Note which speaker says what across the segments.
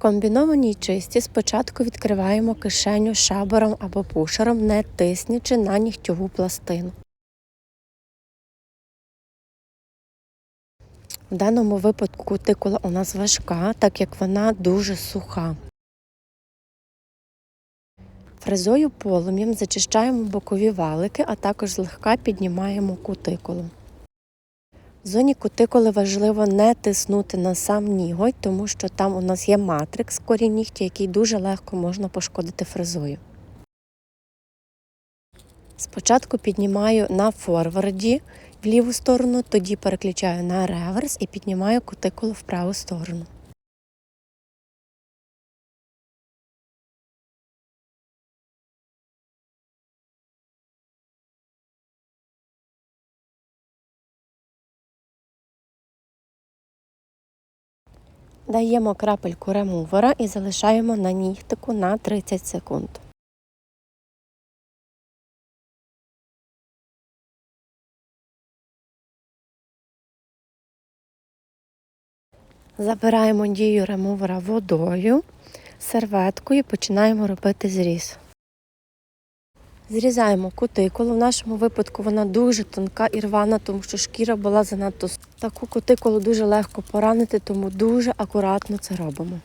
Speaker 1: комбінованій чисті спочатку відкриваємо кишеню шабером або пушером, не тиснячи на нігтьову пластину. В даному випадку кутикула у нас важка, так як вона дуже суха. Фрезою полум'ям зачищаємо бокові валики, а також злегка піднімаємо кутикулу. В зоні кутикули важливо не тиснути на сам ніготь, тому що там у нас є матрикс корі нігті, який дуже легко можна пошкодити фрезою. Спочатку піднімаю на форварді в ліву сторону, тоді переключаю на реверс і піднімаю кутикулу в праву сторону. Даємо крапельку ремувера і залишаємо на нігтику на 30 секунд. Забираємо дію ремувера водою, серветкою і починаємо робити зріз. Зрізаємо кутикулу. В нашому випадку вона дуже тонка і рвана, тому що шкіра була занадто таку кутикулу дуже легко поранити, тому дуже акуратно це робимо.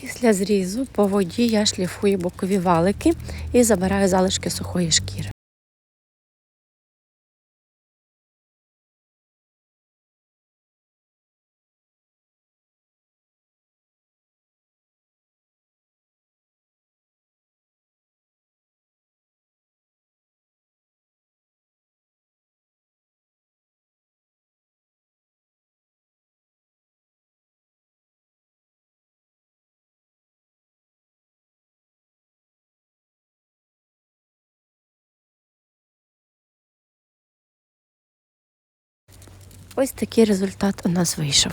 Speaker 1: Після зрізу по воді я шліфую бокові валики і забираю залишки сухої шкіри. Ось такий результат у нас вийшов.